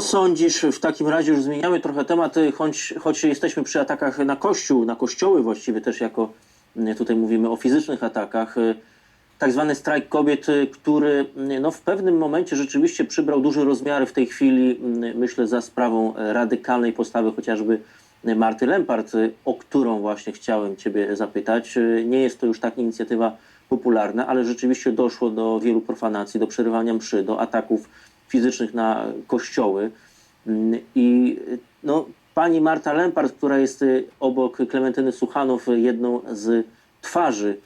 sądzisz, w takim razie już zmieniamy trochę temat, choć, choć jesteśmy przy atakach na kościół, na kościoły właściwie też jako, y, tutaj mówimy o fizycznych atakach, y, tak zwany strajk kobiet, y, który y, no, w pewnym momencie rzeczywiście przybrał duże rozmiary w tej chwili, y, myślę, za sprawą radykalnej postawy chociażby Marty Lempart, o którą właśnie chciałem Ciebie zapytać. Nie jest to już tak inicjatywa popularna, ale rzeczywiście doszło do wielu profanacji, do przerywania mszy, do ataków fizycznych na kościoły. Mm, I no, pani Marta Lempart, która jest y, obok Klementyny Suchanow y, jedną z twarzy,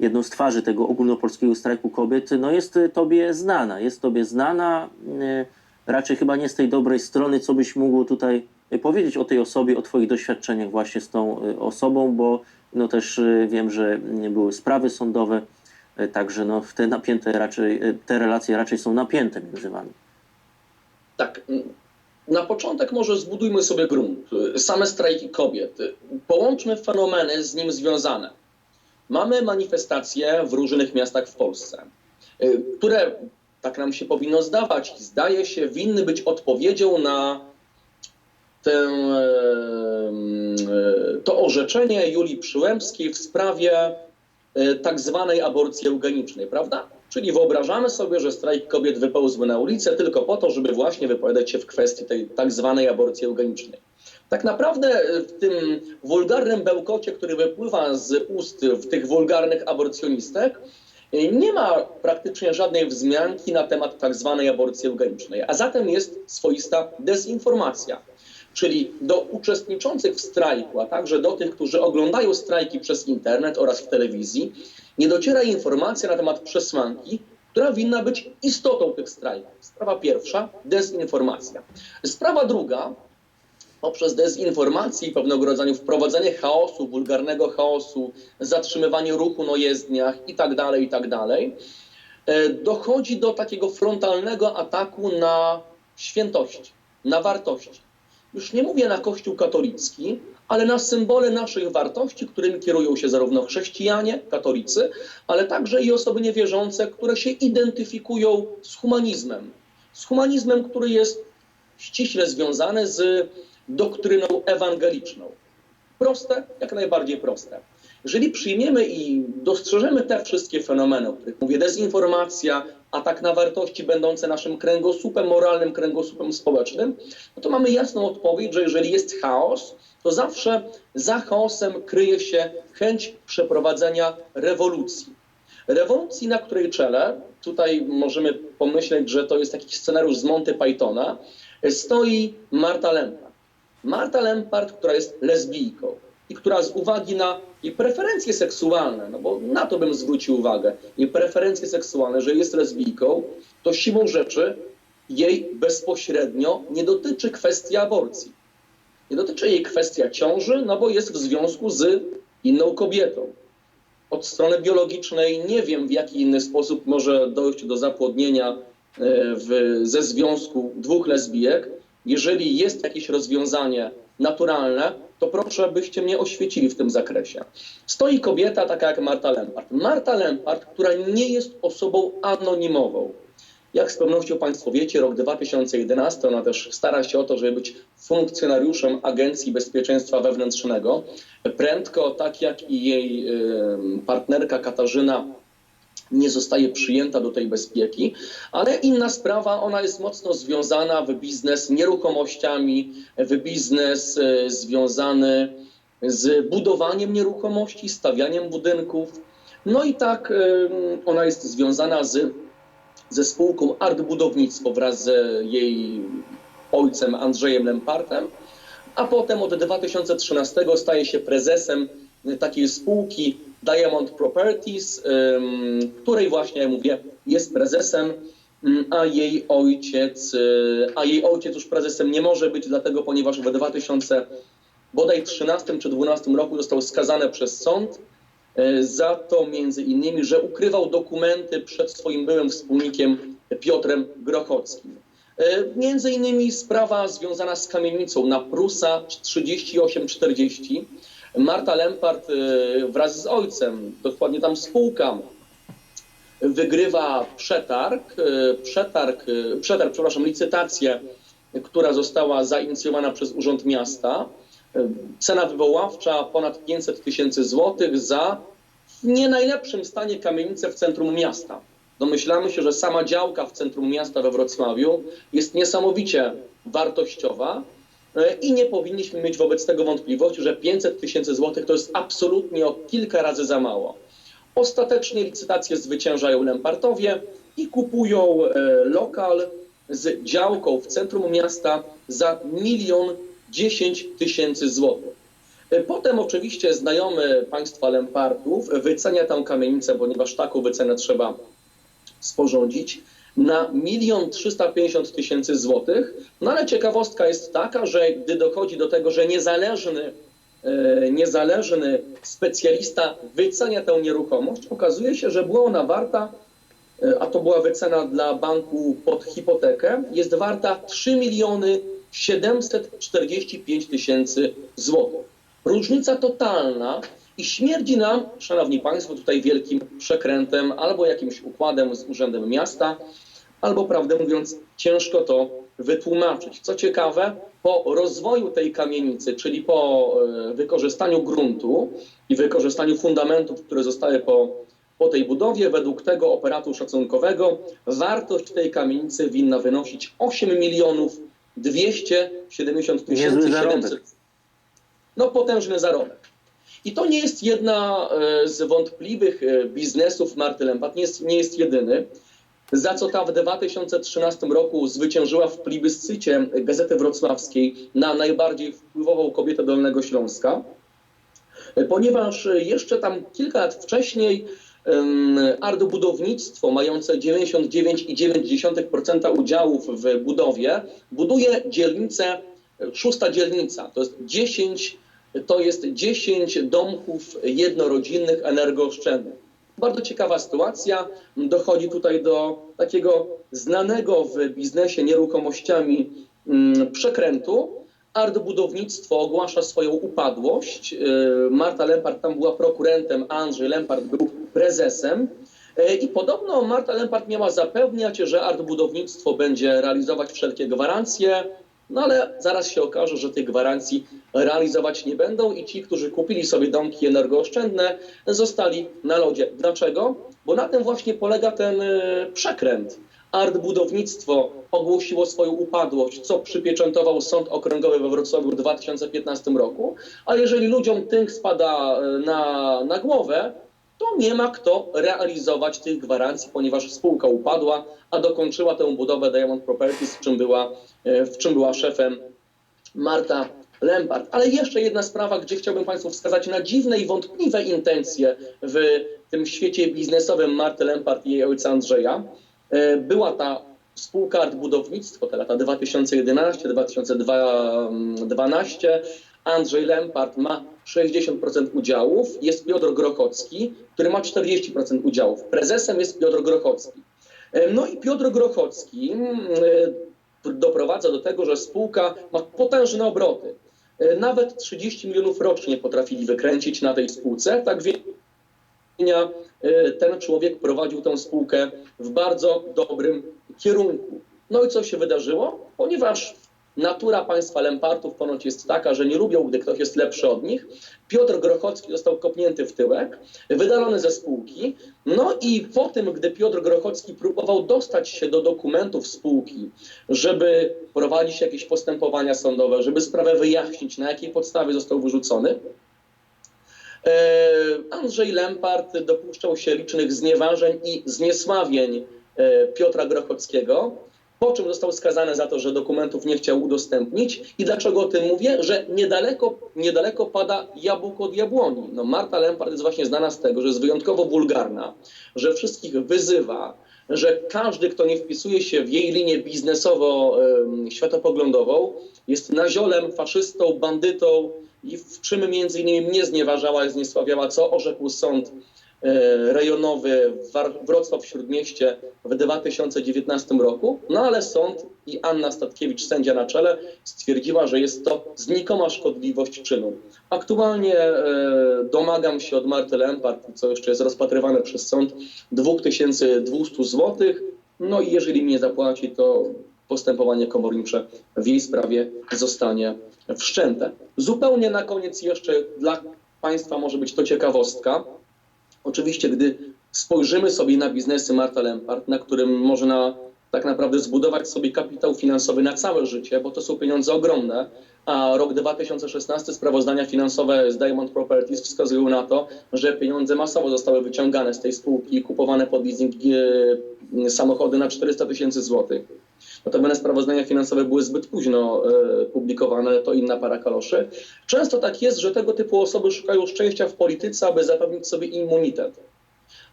jedną z twarzy tego ogólnopolskiego strajku kobiet, no jest y, tobie znana. Jest tobie znana, raczej chyba nie z tej dobrej strony, co byś mógł tutaj powiedzieć o tej osobie, o twoich doświadczeniach właśnie z tą osobą, bo no też wiem, że były sprawy sądowe, także no te napięte raczej, y, te relacje raczej są napięte między wami. Tak. mm, Na początek może zbudujmy sobie grunt. Same strajki kobiet. Połączmy fenomeny z nim związane. Mamy manifestacje w różnych miastach w Polsce, które, tak nam się powinno zdawać, zdaje się, winny być odpowiedzią na tę, e, to orzeczenie Julii Przyłębskiej w sprawie e, tak zwanej aborcji eugenicznej, prawda? Czyli wyobrażamy sobie, że strajk kobiet wypełzły na ulicę tylko po to, żeby właśnie wypowiadać się w kwestii tej tak zwanej aborcji eugenicznej. Tak naprawdę e, w tym wulgarnym bełkocie, który wypływa z ust w tych wulgarnych aborcjonistek, e, nie ma praktycznie żadnej wzmianki na temat tak zwanej aborcji eugenicznej, a zatem jest swoista dezinformacja. Czyli do uczestniczących w strajku, a także do tych, którzy oglądają strajki przez internet oraz w telewizji, nie dociera informacja na temat przesłanki, która winna być istotą tych strajków. Sprawa pierwsza dezinformacja. Sprawa druga poprzez dezinformację i pewnego rodzaju wprowadzenie chaosu, wulgarnego chaosu, zatrzymywanie ruchu na jezdniach itd., itd., e, dochodzi do takiego frontalnego ataku na świętości, na wartości. Już nie mówię na Kościół katolicki, ale na symbole naszych wartości, którymi kierują się zarówno chrześcijanie, katolicy, ale także i osoby niewierzące, które się identyfikują z humanizmem. Z humanizmem, który jest ściśle związany z doktryną ewangeliczną. Proste, jak najbardziej proste. Jeżeli przyjmiemy i dostrzeżemy te wszystkie fenomeny, o których mówię, dezinformacja, atak na wartości będące naszym kręgosłupem moralnym, kręgosłupem społecznym, no to mamy jasną odpowiedź, że jeżeli jest chaos, to zawsze za chaosem kryje się chęć przeprowadzenia rewolucji. Rewolucji, na której czele, tutaj możemy pomyśleć, że to jest jakiś scenariusz z Monty Pythona, stoi Marta Lempart. Marta Lempart, która jest lesbijką i która z uwagi na jej preferencje seksualne, no bo na to bym zwrócił uwagę, jej preferencje seksualne, że jest lesbijką, to siłą rzeczy jej bezpośrednio nie dotyczy kwestii aborcji. Nie dotyczy jej kwestia ciąży, no bo jest w związku z inną kobietą. Od strony biologicznej nie wiem, w jaki inny sposób może dojść do zapłodnienia e, w, ze związku dwóch lesbijek. Jeżeli jest jakieś rozwiązanie naturalne, to proszę, byście mnie oświecili w tym zakresie. Stoi kobieta taka jak Marta Lempart. Marta Lempart, która nie jest osobą anonimową. Jak z pewnością Państwo wiecie, rok 2011, ona też stara się o to, żeby być funkcjonariuszem Agencji Bezpieczeństwa Wewnętrznego. Prędko, tak jak i jej partnerka Katarzyna nie zostaje przyjęta do tej bezpieki, ale inna sprawa, ona jest mocno związana w biznes nieruchomościami, w biznes e, związany z budowaniem nieruchomości, stawianiem budynków. No i tak em, ona jest związana z, ze spółką Art Budownictwo wraz z jej ojcem Andrzejem Lempartem, a potem od 2013 staje się prezesem takiej spółki Diamond Properties, której właśnie, jak mówię, jest prezesem, a jej ojciec, y, a jej ojciec już prezesem nie może być, dlatego ponieważ w 2000 bodaj 13 czy 12 roku został skazany przez sąd e, za to między innymi, że ukrywał dokumenty przed swoim byłym wspólnikiem Piotrem Grochockim. E, Między innymi sprawa związana z kamienicą na Prusa 3840. Marta Lempart e, wraz z ojcem, dokładnie tam spółka, wygrywa przetarg, e, przetarg, e, przetarg, przepraszam, licytację która została zainicjowana przez Urząd Miasta. Cena wywoławcza ponad 500 tysięcy złotych za w nie najlepszym stanie kamienicę w centrum miasta. Domyślamy się, że sama działka w centrum miasta we Wrocławiu jest niesamowicie wartościowa i nie powinniśmy mieć wobec tego wątpliwości, że 500 tysięcy złotych to jest absolutnie o kilka razy za mało. Ostatecznie licytacje zwyciężają Lempartowie i kupują e, lokal z działką w centrum miasta za milion dziesięć tysięcy złotych. E, Potem oczywiście znajomy państwa Lempartów wycenia tę kamienicę, ponieważ taką wycenę trzeba sporządzić, na milion trzysta pięćdziesiąt tysięcy złotych. No ale ciekawostka jest taka, że gdy dochodzi do tego, że niezależny, e, niezależny specjalista wycenia tę nieruchomość, okazuje się, że była ona warta, e, a to była wycena dla banku pod hipotekę, jest warta 3 miliony 745 tysięcy złotych. Różnica totalna i śmierdzi nam, szanowni państwo, tutaj wielkim przekrętem albo jakimś układem z Urzędem Miasta, albo prawdę mówiąc, ciężko to wytłumaczyć. Co ciekawe, po rozwoju tej kamienicy, czyli po e, wykorzystaniu gruntu i wykorzystaniu fundamentów, które zostały po, po tej budowie, według tego operatu szacunkowego wartość tej kamienicy winna wynosić 8 milionów 270 tysięcy Niezły zarobek. 700. No potężny zarobek. I to nie jest jedna e, z wątpliwych e, biznesów Marty Lempart, nie jest, nie jest jedyny, za co ta w 2013 roku zwyciężyła w plebiscycie Gazety Wrocławskiej na najbardziej wpływową kobietę Dolnego Śląska, E, ponieważ jeszcze tam kilka lat wcześniej em, Art Budownictwo, mające 99,9% udziałów w budowie, buduje dzielnicę, szósta dzielnica, to jest 10 to jest 10 domków jednorodzinnych energooszczędnych. Bardzo ciekawa sytuacja. Dochodzi tutaj do takiego znanego w biznesie nieruchomościami mm, przekrętu. Art Budownictwo ogłasza swoją upadłość. Yy, Marta Lempart tam była prokurentem, Andrzej Lempart był prezesem. Yy, I podobno Marta Lempart miała zapewniać, że Art Budownictwo będzie realizować wszelkie gwarancje, no ale zaraz się okaże, że tych gwarancji realizować nie będą i ci, którzy kupili sobie domki energooszczędne, zostali na lodzie. Dlaczego? Bo na tym właśnie polega ten e, przekręt. Art Budownictwo ogłosiło swoją upadłość, co przypieczętował Sąd Okręgowy we Wrocławiu w 2015 roku, a jeżeli ludziom tynk spada e, na, na głowę, to nie ma kto realizować tych gwarancji, ponieważ spółka upadła, a dokończyła tę budowę Diamond Properties, w czym była, e, w czym była szefem Marta Lempart. Ale jeszcze jedna sprawa, gdzie chciałbym Państwu wskazać na dziwne i wątpliwe intencje w tym świecie biznesowym Marty Lempart i jej ojca Andrzeja. E, Była ta spółka Art Budownictwo, te lata 2011-2012. Andrzej Lempart ma 60% udziałów, jest Piotr Grochocki, który ma 40% udziałów. Prezesem jest Piotr Grochocki. E, No i Piotr Grochocki mm, e, doprowadza do tego, że spółka ma potężne obroty. E, Nawet 30 milionów rocznie potrafili wykręcić na tej spółce. Tak więc ten człowiek prowadził tę spółkę w bardzo dobrym kierunku. No i co się wydarzyło? Ponieważ natura państwa Lempartów ponoć jest taka, że nie lubią, gdy ktoś jest lepszy od nich, Piotr Grochocki został kopnięty w tyłek, wydalony ze spółki. No i po tym, gdy Piotr Grochocki próbował dostać się do dokumentów spółki, żeby prowadzić jakieś postępowania sądowe, żeby sprawę wyjaśnić, na jakiej podstawie został wyrzucony, e, Andrzej Lempart dopuszczał się licznych znieważeń i zniesławień e, Piotra Grochockiego, po czym został skazany za to, że dokumentów nie chciał udostępnić. I dlaczego o tym mówię? Że niedaleko, niedaleko pada jabłko od jabłoni. No Marta Lempart jest właśnie znana z tego, że jest wyjątkowo wulgarna, że wszystkich wyzywa, że każdy, kto nie wpisuje się w jej linię biznesowo-światopoglądową, jest naziolem, faszystą, bandytą i w czym między innymi mnie znieważała i zniesławiała, co orzekł sąd rejonowy w War- Wrocław Śródmieście w 2019 roku, no ale sąd i Anna Statkiewicz, sędzia na czele, stwierdziła, że jest to znikoma szkodliwość czynu. Aktualnie e, domagam się od Marty Lempart, co jeszcze jest rozpatrywane przez sąd, 2200 zł. No i jeżeli mi nie zapłaci, to postępowanie komornicze w jej sprawie zostanie wszczęte. Zupełnie na koniec jeszcze dla Państwa może być to ciekawostka. Oczywiście, gdy spojrzymy sobie na biznesy Marta Lempart, na którym można tak naprawdę zbudować sobie kapitał finansowy na całe życie, bo to są pieniądze ogromne, a rok 2016 sprawozdania finansowe z Diamond Properties wskazują na to, że pieniądze masowo zostały wyciągane z tej spółki i kupowane pod leasing e, samochody na 400 tysięcy złotych. Notabene sprawozdania finansowe były zbyt późno e, publikowane, to inna para kaloszy. Często tak jest, że tego typu osoby szukają szczęścia w polityce, aby zapewnić sobie immunitet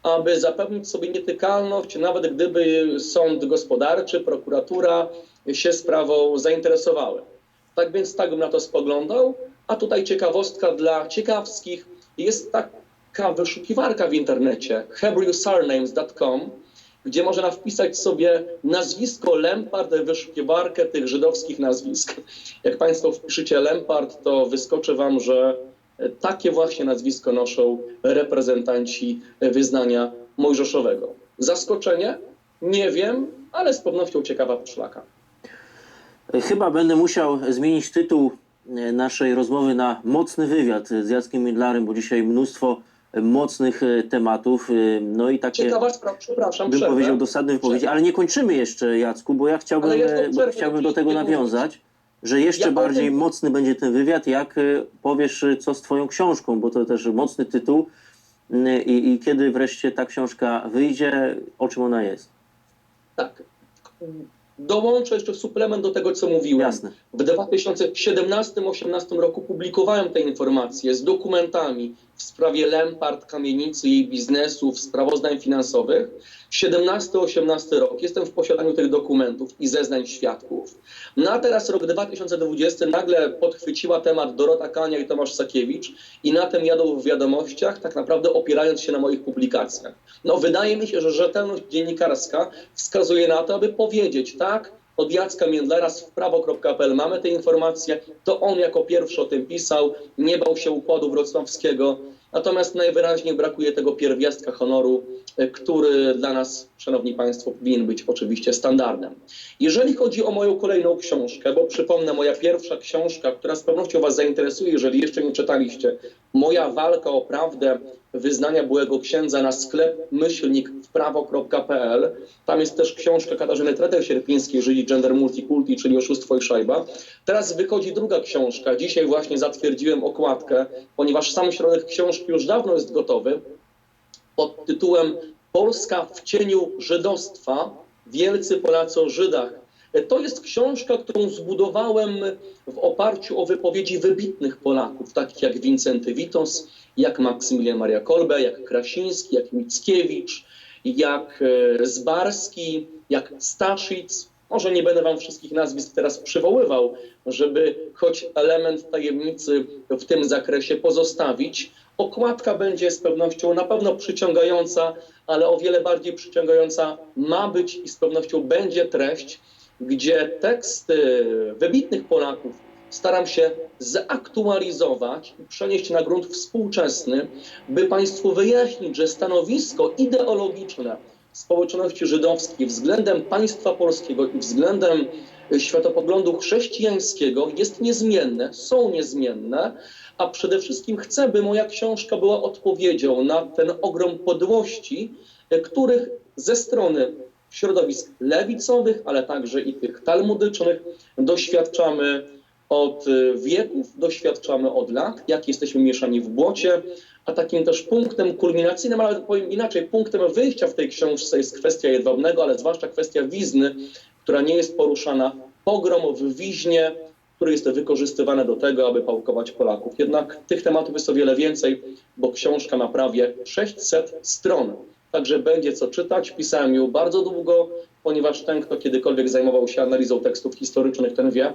aby zapewnić sobie nietykalność, nawet gdyby sąd gospodarczy, prokuratura się sprawą zainteresowały. Tak więc tak bym na to spoglądał. A tutaj ciekawostka dla ciekawskich. Jest taka wyszukiwarka w internecie hebrewsurnames.com, gdzie można wpisać sobie nazwisko Lempart, wyszukiwarkę tych żydowskich nazwisk. Jak Państwo wpiszecie Lempart, to wyskoczy Wam, że takie właśnie nazwisko noszą reprezentanci wyznania mojżeszowego. Zaskoczenie? Nie wiem, ale z pewnością ciekawa poszlaka. Chyba będę musiał zmienić tytuł e, naszej rozmowy na mocny wywiad z Jackiem Mindlarem, bo dzisiaj mnóstwo mocnych e, tematów. e, No i takie, Ciekawa sprawa, przepraszam, bym przerwę. powiedział, dosadne wypowiedzi, Przerwę. ale nie kończymy jeszcze, Jacku, bo ja chciałbym, jedną e, bo chciałbym do tego nawiązać, że jeszcze Ja bardziej powiem- mocny będzie ten wywiad, jak powiesz, co z twoją książką, bo to też mocny tytuł i, i kiedy wreszcie ta książka wyjdzie, o czym ona jest. Tak. Dołączę jeszcze suplement do tego, co mówiłem. Jasne. W 2017-2018 roku publikowałem te informacje z dokumentami w sprawie Lempart, kamienicy i biznesów, sprawozdań finansowych. 17-18 rok jestem w posiadaniu tych dokumentów i zeznań świadków. No a teraz rok 2020 nagle podchwyciła temat Dorota Kania i Tomasz Sakiewicz i na tym jadą w wiadomościach, tak naprawdę opierając się na moich publikacjach. No wydaje mi się, że rzetelność dziennikarska wskazuje na to, aby powiedzieć, tak, od Jacka Międlera z wprawo.pl mamy te informacje, to on jako pierwszy o tym pisał, nie bał się układu wrocławskiego, natomiast najwyraźniej brakuje tego pierwiastka honoru, e, który dla nas, szanowni państwo, powinien być oczywiście standardem. Jeżeli chodzi o moją kolejną książkę, bo przypomnę, moja pierwsza książka, która z pewnością was zainteresuje, jeżeli jeszcze nie czytaliście, Moja walka o prawdę wyznania byłego księdza na sklep myślnik. Tam jest też książka Katarzyny Treter-Sierpińskiej, Żyli Gender Multikulti, czyli Oszustwo i Szajba. Teraz wychodzi druga książka. Dzisiaj właśnie zatwierdziłem okładkę, ponieważ sam środek książki już dawno jest gotowy, pod tytułem Polska w cieniu żydostwa. Wielcy Polacy o Żydach. To jest książka, którą zbudowałem w oparciu o wypowiedzi wybitnych Polaków, takich jak Wincenty Witos, jak Maksymilian Maria Kolbe, jak Krasiński, jak Mickiewicz, jak e, Zbarski, jak Staszic. Może nie będę wam wszystkich nazwisk teraz przywoływał, żeby choć element tajemnicy w tym zakresie pozostawić. Okładka będzie z pewnością na pewno przyciągająca, ale o wiele bardziej przyciągająca ma być i z pewnością będzie treść, gdzie teksty wybitnych Polaków staram się zaktualizować i przenieść na grunt współczesny, by Państwu wyjaśnić, że stanowisko ideologiczne społeczności żydowskiej względem państwa polskiego i względem światopoglądu chrześcijańskiego jest niezmienne, są niezmienne, a przede wszystkim chcę, by moja książka była odpowiedzią na ten ogrom podłości, których ze strony środowisk lewicowych, ale także i tych talmudycznych doświadczamy od y, wieków, doświadczamy od lat, jak jesteśmy mieszani w błocie, a takim też punktem kulminacyjnym, ale powiem inaczej, punktem wyjścia w tej książce jest kwestia jedwabnego, ale zwłaszcza kwestia wizny, która nie jest poruszana, pogrom w Wiźnie, który jest wykorzystywany do tego, aby pałkować Polaków. Jednak tych tematów jest o wiele więcej, bo książka ma prawie 600 stron. Także będzie co czytać. Pisałem ją bardzo długo, ponieważ ten, kto kiedykolwiek zajmował się analizą tekstów historycznych, ten wie,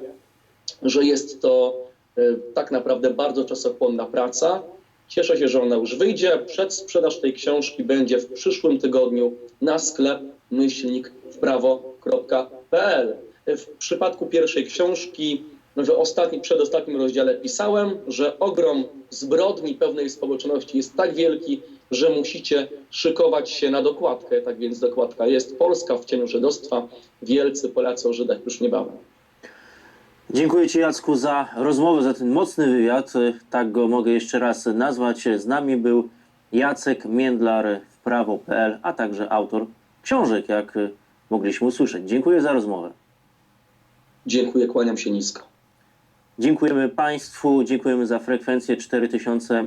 że jest to e, tak naprawdę bardzo czasochłonna praca. Cieszę się, że ona już wyjdzie. Przedsprzedaż tej książki będzie w przyszłym tygodniu na sklep myślnik wprawo.pl. W przypadku pierwszej książki w ostatnim, przedostatnim rozdziale pisałem, że ogrom zbrodni pewnej społeczności jest tak wielki, że musicie szykować się na dokładkę. Tak więc dokładka jest Polska w cieniu żydostwa. Wielcy Polacy o Żydach już niebawem. Dziękuję Ci Jacku za rozmowę, za ten mocny wywiad. Tak go mogę jeszcze raz nazwać. Z nami był Jacek Międlar w prawo.pl, a także autor książek, jak mogliśmy usłyszeć. Dziękuję za rozmowę. Dziękuję, kłaniam się nisko. Dziękujemy Państwu, dziękujemy za frekwencję 4000